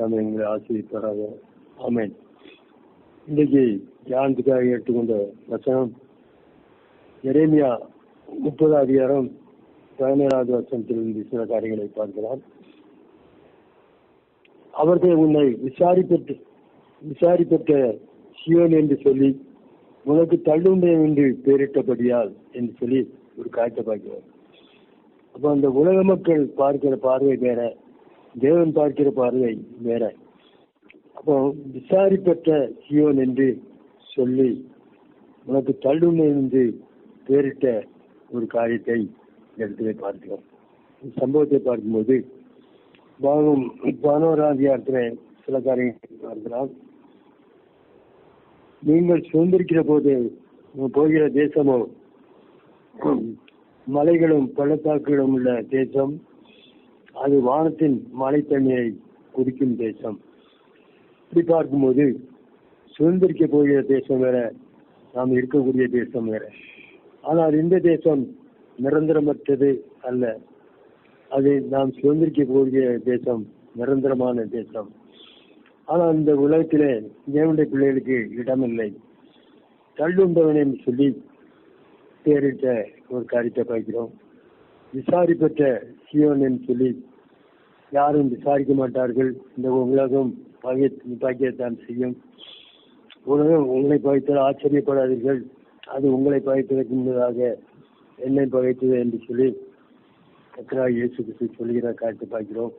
நாம் எங்களை ஆசிரியப்படாத ஆமேன். இன்றைக்கு தியானத்துக்காக எடுத்துக்கொண்ட வசனம். எரேமியா முப்பது அதிகாரம் பதினேழாவது வசனத்திலிருந்து சில காரியங்களை பார்க்கலாம். அவர்கள் உன்னை விசாரிப்பட்டு விசாரிப்பட்ட சியோன் என்று சொல்லி உனக்கு தள்ளுண்டே என்று பெயரிட்டபடியால் என்று சொல்லி ஒரு காய்ச்ச பார்க்கிறார். அப்போ அந்த உலக மக்கள் பார்க்கிற பார்வை வேற தேவன் பார்க்கிற பார்வை வேற. அப்போ விசாரிப்பட்ட சியோன் என்று சொல்லி உனக்கு தள்ளுமை என்று பேரிட்ட ஒரு காரியத்தை இந்த இடத்துல பார்க்கிறோம். இந்த சம்பவத்தை பார்க்கும்போது பாகம் பதினோராதிகாரத்தில் சில காரியங்களை பார்க்கலாம். நீங்கள் சுதந்திரிக்கிற போது போகிற தேசமோ மலைகளும் பள்ளத்தாக்குகளும் உள்ள தேசம் அது வானத்தின் மழை தண்ணீரை குடிக்கும் தேசம். இப்படி பார்க்கும்போது சுதந்திரிக்க போகிற தேசம் வேற நாம் இருக்கக்கூடிய தேசம் வேற. ஆனால் இந்த தேசம் நிரந்தரமற்றது அல்ல. அது நாம் சுதந்திரிக்க போகிற தேசம் நிரந்தரமான தேசம். ஆனால் இந்த உலகத்திலே தேவனுடைய பிள்ளைகளுக்கு இடமில்லை. தள்ளுண்டவன் என்று சொல்லி பேரிட்ட ஒரு காரியத்தை பார்க்கிறோம். விசாரிப்பட்ட சியோன் என்று சொல்லி யாரும் விசாரிக்க மாட்டார்கள். இந்த உலகம் பாக்கியத்தான் செய்யும். உலகம் உங்களை பகைத்தால் ஆச்சரியப்படாதீர்கள். அது உங்களை பகைத்ததற்கு முன்னதாக என்னை பகைத்தது என்று சொல்லி கத்ரா இயேசு கிறிஸ்து சொல்லுகிற காரியத்தை பார்க்கிறோம்.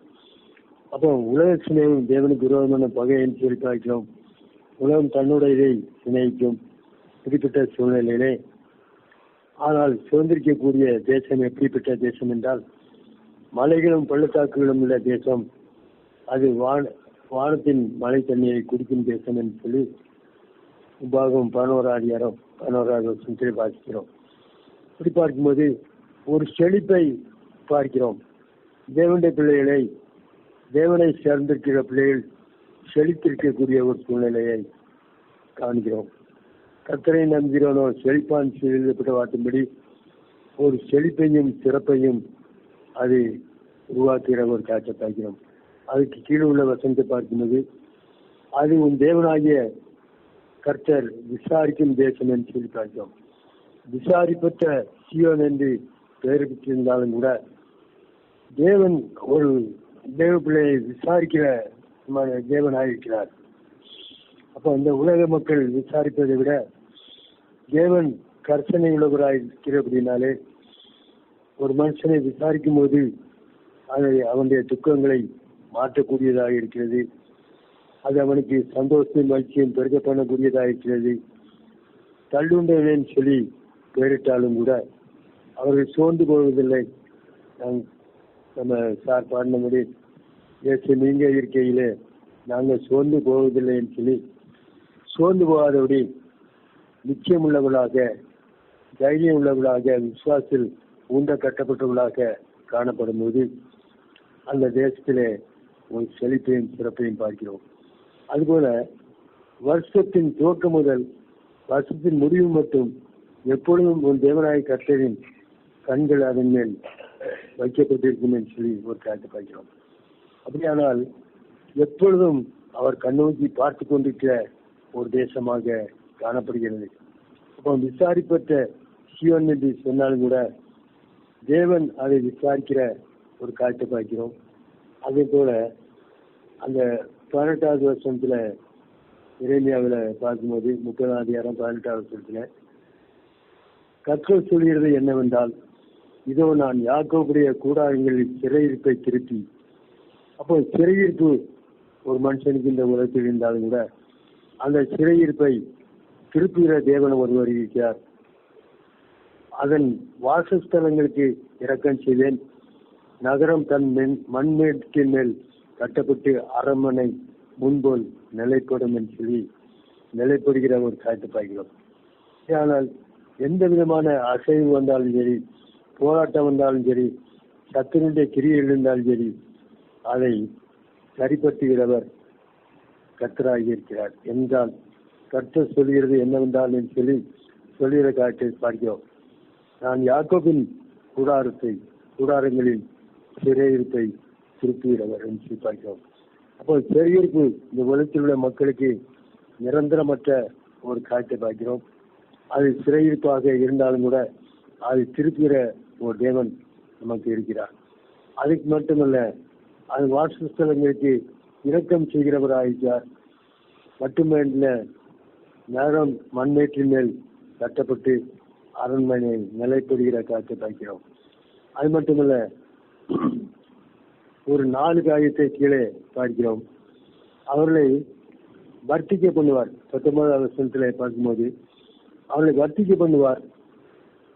அப்போ உலக சிநேகம் தேவனுக்கு விரோதமான பகை என்று சொல்லி பார்க்கிறோம். உலகம் தன்னுடைய இதை சிநேகிக்கும் குறிப்பிட்ட சூழ்நிலையிலே. ஆனால் சுதந்திரிக்கக்கூடிய தேசம் எப்படிப்பட்ட தேசம் என்றால் மலைகளும் பள்ளத்தாக்குகளும் உள்ள தேசம். அது வான வானத்தின் மழை தண்ணீரை குடிக்கும் தேசம் என்று சொல்லி உபாகம் பதினோராதிகாரம் பதினோராவது வருஷத்தில் வாசிக்கிறோம் இப்படி பார்க்கும்போது ஒரு செழிப்பை பார்க்கிறோம். தேவனுடைய பிள்ளைகளை தேவனை சேர்ந்திருக்கிற பிள்ளைகள் செழித்திருக்கக்கூடிய ஒரு சூழ்நிலையை காண்கிறோம். கத்தரை நம்புகிறோனோ செழிப்பான் எழுதப்பட்ட வாட்டும்படி ஒரு செழிப்பையும் சிறப்பையும் அது உருவாக்குகிற ஒரு காட்சியை பார்க்கிறோம் அதுக்கு கீழே உள்ள வசனத்தை பார்க்கும்போது அது உன் தேவனாகிய கர்த்தர் விசாரிக்கும் தேசம் என்று சொல்லி பார்க்கிறோம். விசாரிப்பட்ட சியோன் என்று பெயர் பெற்றிருந்தாலும் கூட தேவன் ஒரு தேவ பிள்ளையை விசாரிக்கிற தேவனாயிருக்கிறார். அப்போ இந்த உலக மக்கள் விசாரிப்பதை விட தேவன் கர்சனை உள்ளவராய் இருக்கிறபடினாலே ஒரு மனுஷனை விசாரிக்கும் போது அதை அவனுடைய துக்கங்களை மாற்றக்கூடியதாக இருக்கிறது. அது அவனுக்கு சந்தோஷத்தையும் மகிழ்ச்சியும் பெருக பண்ணக்கூடியதாக இருக்கிறது. தள்ளுண்டவனேன்னு சொல்லி பெயரிட்டாலும் கூட அவர்கள் சோர்ந்து போவதில்லை. நம்ம சார் பாடினபடி ஏசு நீங்க இருக்கையிலே நாங்கள் சோர்ந்து போவதில்லைன்னு சொல்லி சோர்ந்து போகாதபடி நிச்சயம் உள்ளவர்களாக தைரியம் உள்ளவர்களாக விசுவாசில் ஊண்ட கட்டப்பட்டவர்களாக காணப்படும் போது அந்த தேசத்திலே ஒரு செழிப்பையும் சிறப்பையும் பார்க்கிறோம். அதுபோல வருஷத்தின் துவக்கம் முதல் வருஷத்தின் முடிவு மட்டும் எப்பொழுதும் உன் தேவநாய கர்த்தரின் கண்கள் அதன் மேல் வைக்கப்பட்டிருக்கும் என்று சொல்லி ஒரு காட்டு பார்க்கிறோம். அப்படியானால் எப்பொழுதும் அவர் கண்ணோக்கி பார்த்து கொண்டிருக்கிற ஒரு தேசமாக காணப்படுகிறது. அப்போ விசாரிப்பட்ட சிவன் என்று சொன்னாலும் கூட தேவன் அதை விசாரிக்கிற ஒரு காட்சி பார்க்கிறோம். அதே போல அந்த பதினெட்டாவது வருஷத்துல இறைமையாவில் பார்க்கும்போது முப்பதாம் அதிகாரம் பதினெட்டாவது வருஷத்துல கற்கள் சொல்கிறது என்னவென்றால் இதோ நான் யாக்கோபுடைய கூடாரங்களில் சிறையிருப்பை திருப்பி அப்போ சிறையிருப்பு ஒரு மனுஷனுக்கு இந்த உலகத்தில் இருந்தாலும் கூட அந்த சிறையிருப்பை திருப்புகிற தேவன் ஒருவர் இருக்கிறார். அதன் வாசஸ்தலங்களுக்கு இறக்கம் செய்தேன் நகரம் தன் மென் மண்மேட்டின் மேல் கட்டப்பட்டு அரண்மனை முன்போல் நிலைப்படும் என்று சொல்லி நிலைப்படுகிற ஒரு காட்டு பார்க்கிறோம் ஆனால் எந்த விதமான அசைவு வந்தாலும் சரி போராட்டம் வந்தாலும் சரி சத்தினுடைய கிரியில் இருந்தாலும் சரி அதை சரிப்படுத்துகிறவர் கர்த்தராகி இருக்கிறார். என்றால் கர்த்தர் சொல்கிறது என்னவென்றால் என்று சொல்லி சொல்லுகிற காற்றை பார்க்கிறோம். நான் யாக்கோபின் கூடாரத்தை கூடாரங்களில் சிறையிருப்பை திருப்புகிறவர் என்று பார்க்கிறோம் அப்போ சிறையிருப்பு இந்த உலகத்தில் உள்ள மக்களுக்கு நிரந்தரமற்ற ஒரு காட்சி பார்க்கிறோம். அது சிறையிருப்பாக இருந்தாலும் கூட அதை திருப்பிற ஒரு தேவன் நமக்கு இருக்கிறார். அதுக்கு மட்டுமல்ல அது வாசஸ்தலங்களுக்கு இரக்கம் செய்கிறவராயிருக்கார் மட்டுமே நகரம் மண்மேற்றின் மேல் கட்டப்பட்டு அரண்மனை நிலைப்படுகிற காற்று பார்க்கிறோம். அது மட்டுமல்ல ஒரு நாலு காரியத்தை கீழே பார்க்கிறோம். அவர்களை வர்த்திக்க பண்ணுவார். பத்தொன்பதாவது வருஷத்துல பார்க்கும்போது அவர்களை வர்த்திக்க பண்ணுவார்.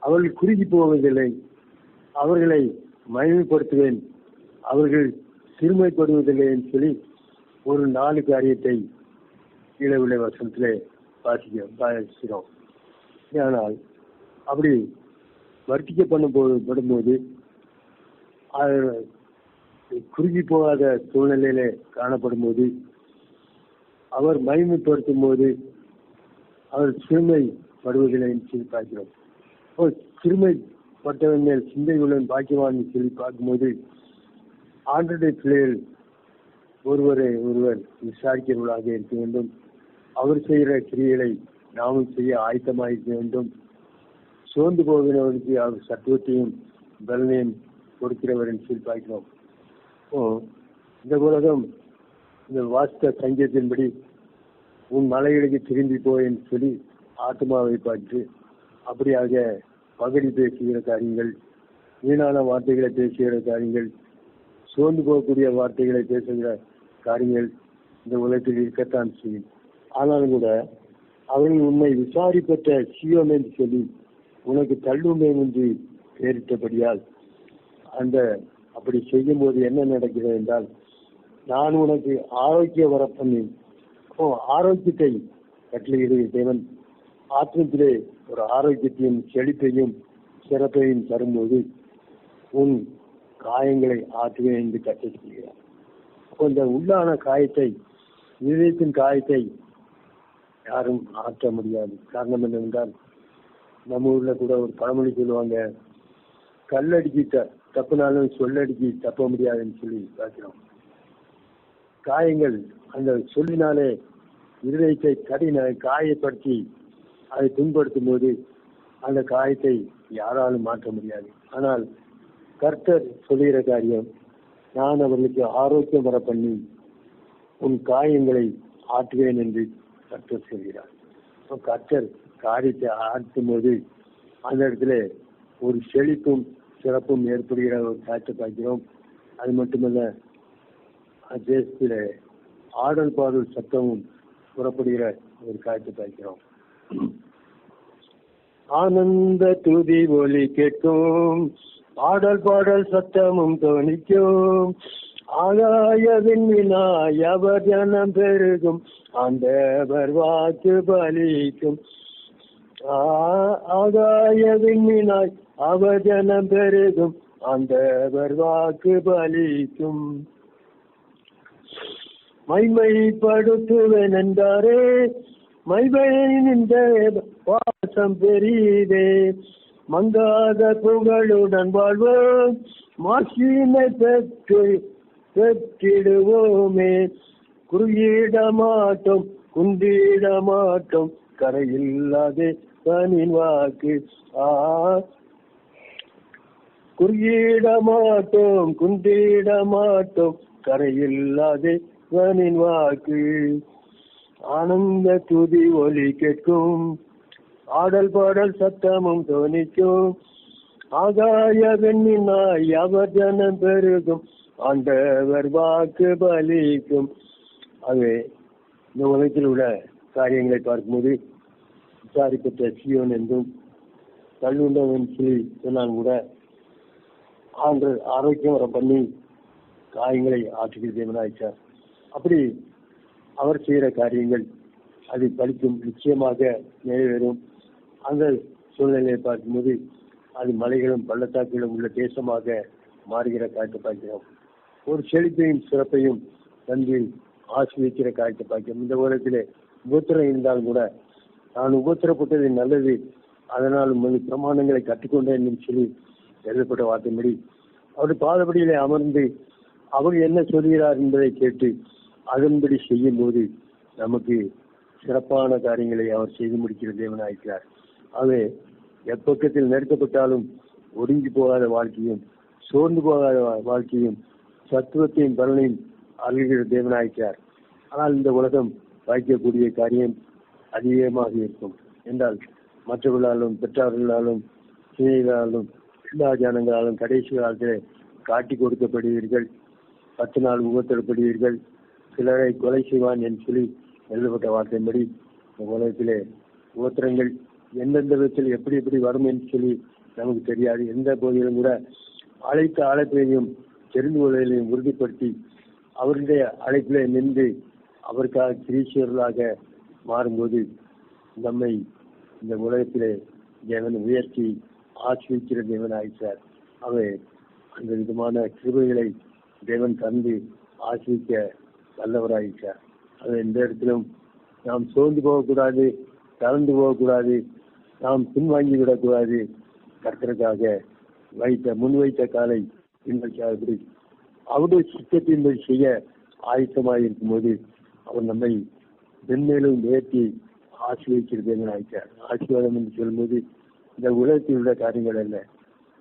அவர்கள் குறுகி போவதில்லை. அவர்களை மகிமைப்படுத்துவேன். அவர்கள் சிறுமைப்படுவதில்லை என்று சொல்லி ஒரு நாலு காரியத்தை கீழே உள்ள வசனத்திலே பாசிக்கிறோம் வாசிக்கிறோம். ஆனால் அப்படி வர்த்திக்க பண்ணும் போது படும்போது அது குறுகி போகாத சூழ்நிலையில காணப்படும் போது அவர் மகிமைப்படுத்தும் போது அவர் சிறுமைப்படுவதில்லை என்று சொல்லி பார்க்கிறோம். சிறுமை சிறுமைப்பட்டவன் மேல் சிந்தை உள்ளவன் பாக்கியவான் சொல்லி பார்க்கும்போது ஆண்டுடைய பிள்ளைகள் ஒருவரை ஒருவர் விசாரிக்கிறவர்களாக இருக்க வேண்டும். அவர் செய்கிற கிரியைகளை நாமும் செய்ய ஆயத்தமாக இருக்க வேண்டும். சோர்ந்து போகிறவருக்கு அவர் சத்துவத்தையும் பலனையும் கொடுக்கிறவர் என்று சொல்லி பார்க்கிறோம். ஓ இந்த உலகம் இந்த வாஸ்த சங்கீதத்தின்படி உன் மலைகளுக்கு திரும்பி போ சொல்லி ஆத்மாவை பார்த்து அப்படியாக பகடி பேசுகிற காரியங்கள் வீணான வார்த்தைகளை பேசுகிற காரியங்கள் சோர்ந்து போகக்கூடிய வார்த்தைகளை பேசுகிற காரியங்கள் இந்த உலகத்தில் இருக்கத்தான் செய்யும். ஆனாலும் கூட அவர்கள் உண்மை விசாரிப்பட்ட சியோம் என்று சொல்லி உனக்கு தள்ளுமை என்று பேரிட்டபடியால் அந்த அப்படி செய்யும் போது என்ன நடக்கிறது என்றால் நான் உனக்கு ஆரோக்கிய வர பண்ணி ஓ ஆரோக்கியத்தை கட்டளையிடுகிற தேவன். ஆத்மத்திலே ஒரு ஆரோக்கியத்தையும் செழிப்பையும் சிறப்பையும் தரும்போது உன் காயங்களை ஆற்றுவேன் என்று கட்டளை செய்கிறார் அப்போ இந்த உள்ளான காயத்தை இதயத்தின் காயத்தை யாரும் ஆற்ற முடியாது. காரணம் என்னவென்றால் நம்ம ஊர்ல கூட ஒரு பழமொழி சொல்லுவாங்க கல்லடிக்கு த தப்புனாலும் சொல்லடிக்கு தப்ப முடியாதுன்னு சொல்லி பார்க்கிறோம் காயங்கள் அந்த சொல்லினாலே இருதயத்தை கடின காயப்படுத்தி அதை துன்படுத்தும் போது அந்த காயத்தை யாராலும் மாற்ற முடியாது. ஆனால் கர்த்தர் சொல்லுகிற காரியம் நான் அவர்களுக்கு ஆரோக்கியம் வர பண்ணி உன் காயங்களை ஆற்றுவேன் என்று கர்த்தர் சொல்கிறார். கர்த்தர் காரியத்தை ஆற்றும் போது அந்த இடத்துல ஒரு செழிப்பும் சிறப்பும் ஏற்படுகிற ஒரு காட்சி பார்க்கிறோம். அது மட்டுமல்ல தேசத்தில் ஆடல் பாடல் சத்தமும் புறப்படுகிற ஒரு காட்சி பார்க்கிறோம். ஆனந்த துதி ஒலி கேட்கும் ஆடல் பாடல் சத்தமும் தோணிக்கும் ஆகாயவின் விண்ணினாய் அவர் ஜனம் பெருகும் அந்த வாக்கு பலிக்கும். ஆகாய விண்ணினாய் அவஜனம் பெருகும். ஆண்டவர் வாக்கு பலிக்கும். மைமைப்படுத்துவேன் என்றாரே மைமையின் வாசம் பெரியதே மங்காத புகழுடன் வாழ்வோம் மாசினை பெற்று பெற்றிடுவோமே. குறுகிட மாட்டோம் குந்திட மாட்டோம் கரையில்லாதே தனின் வாக்கு. ஆ. குறுகிட மாட்டோம் குந்திட மாட்டோம். கரையில்லாதே தனின் வாக்கு. ஆனந்த துதி ஒலி கேட்கும். ஆடல் பாடல் சத்தமும் தோனிக்கும் ஆகாய வெண்ணினாய் அவர் ஜனம் பெருகும். ஆண்டவர் வாக்கு பலிக்கும். ஆகவே இந்த உலகத்தில் உள்ள காரியங்களை பார்க்கும்போது விசாரிப்பட்ட சியோன் என்றும் தள்ளுண்டவன் சொல்லி சொன்னால் கூட. ஆண்டு ஆரோக்கியம் வர பண்ணி காயங்களை ஆற்றுகிற தேவனாயிச்சார் அப்படி அவர் செய்கிற காரியங்கள் அது பலிக்கும் நிச்சயமாக நிறைவேறும். அந்த சூழ்நிலையை பார்க்கும்போது அது மலைகளும் பள்ளத்தாக்குகளும் உள்ள தேசமாக மாறுகிற காட்சி பார்க்கிறோம். ஒரு செழிப்பையும் சிறப்பையும் தந்து ஆசிரியக்கிற காட்சி பார்க்கிறோம். இந்த உலகத்திலே உபத்திரம் இருந்தாலும் கூட நான் உபத்திரப்பட்டது நல்லது. அதனால் உமது பிரமாணங்களை கற்றுக்கொண்டேன் என்று சொல்லி எழுதப்பட்ட வார்த்தைப்படி அவர் பாதபடியிலே அமர்ந்து அவர் என்ன சொல்கிறார் என்பதை கேட்டு அதன்படி செய்யும் போது நமக்கு சிறப்பான காரியங்களை அவர் செய்து முடிக்கிற தேவனாயிருக்கிறார். ஆகவே எப்பக்கத்தில் நெருக்கப்பட்டாலும் ஒடுங்கி போகாத வாழ்க்கையும் சோர்ந்து போகாத வாழ்க்கையும் சத்துவத்தையும் பலனையும் அருகிற தேவனாயிருக்கிறார். ஆனால் இந்த உலகம் வாய்க்கக்கூடிய காரியம் அதிகமாக இருக்கும். என்றால் மற்றவர்களாலும் பெற்றவர்களாலும் சிநேகிதர்களாலும் எல்லா ஜனங்களாலும் கடைசி காலத்தில் காட்டி கொடுக்கப்படுவீர்கள். பத்து நாள் உபத்தப்படுவீர்கள் சிலரை கொலை செய்வான் என்று சொல்லி எழுதப்பட்ட வார்த்தையின்படி உலகத்திலே உபத்திரங்கள் எந்தெந்த விதத்தில் எப்படி எப்படி வரும் என்று சொல்லி நமக்கு தெரியாது. எந்த போதிலும் கூட அழைத்த அழைப்பையும் தெரிந்து கொள்வதையும் உறுதிப்படுத்தி அவருடைய அழைப்பிலே நின்று அவருக்காக கிரீஸ்வர்களாக மாறும்போது நம்மை இந்த உலகத்திலே தேவன் உயர்த்தி ஆசிரிக்கிற தேவன் ஆயிட்டார் அவை அந்த விதமான கிருபைகளை தேவன் தந்து ஆசிரிக்க வல்லவராயிட்டார் அது எந்த இடத்திலும் நாம் சோர்ந்து போகக்கூடாது தளர்ந்து போகக்கூடாது நாம் பின்வாங்கி விடக்கூடாது கர்த்தருக்காக வைத்த முன்வைத்த காலை பின்பற்றி அவருடைய சித்தத்தின்படி செய்ய ஆயத்தமாக இருக்கும்போது அவர் நம்மை மென்மேலும் உயர்த்தி ஆசீர்வதிக்கிறது என்று நினைக்கிறார் ஆசீர்வாதம் என்று சொல்லும்போது இந்த உலகத்தில் உள்ள காரியங்கள் அல்ல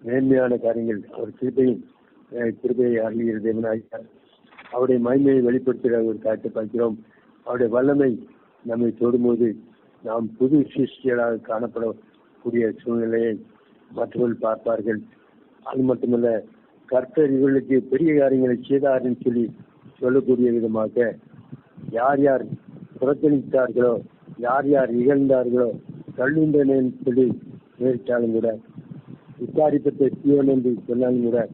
மேன்மையான காரியங்கள். அவர் கிருபையும் அஹ், கிருபையை அருளுகிறது என்று அவருடைய மகிமையை வெளிப்படுத்துகிற ஒரு காட்சி பார்க்கிறோம். அவருடைய வல்லமை நம்மை தொடும்போது நாம் புது சிருஷ்டிகளாக காணப்படக்கூடிய சூழ்நிலையை மற்றவர்கள் பார்ப்பார்கள். அது மட்டுமல்ல கர்த்தர் இவர்களுக்கு பெரிய காரியங்களை செய்தார் சொல்லி சொல்லக்கூடிய விதமாக யார் யார் புறக்கணித்தார்களோ? யார் யார் இகழ்ந்தார்களோ? தள்ளுகின்றன சொல்லி நேரிட்டாலும் கூட. விசாரிப்பத்தை சியோன் என்று சொன்னாலும் கூட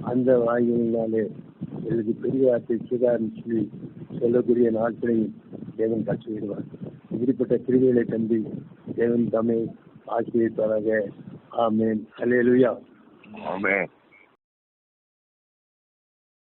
அந்த வாய்களினாலே எனக்கு பெரிய வார்த்தை செய்தார்னு சொல்லி சொல்லக்கூடிய நாட்களையும் தேவன் கற்று விடுவார் இப்படிப்பட்ட கிருமிகளை கண்டு தேவன் தம்மை ஆசிரியப்பாராக ஆமேன். அல்லேலூயா ஆமேன்.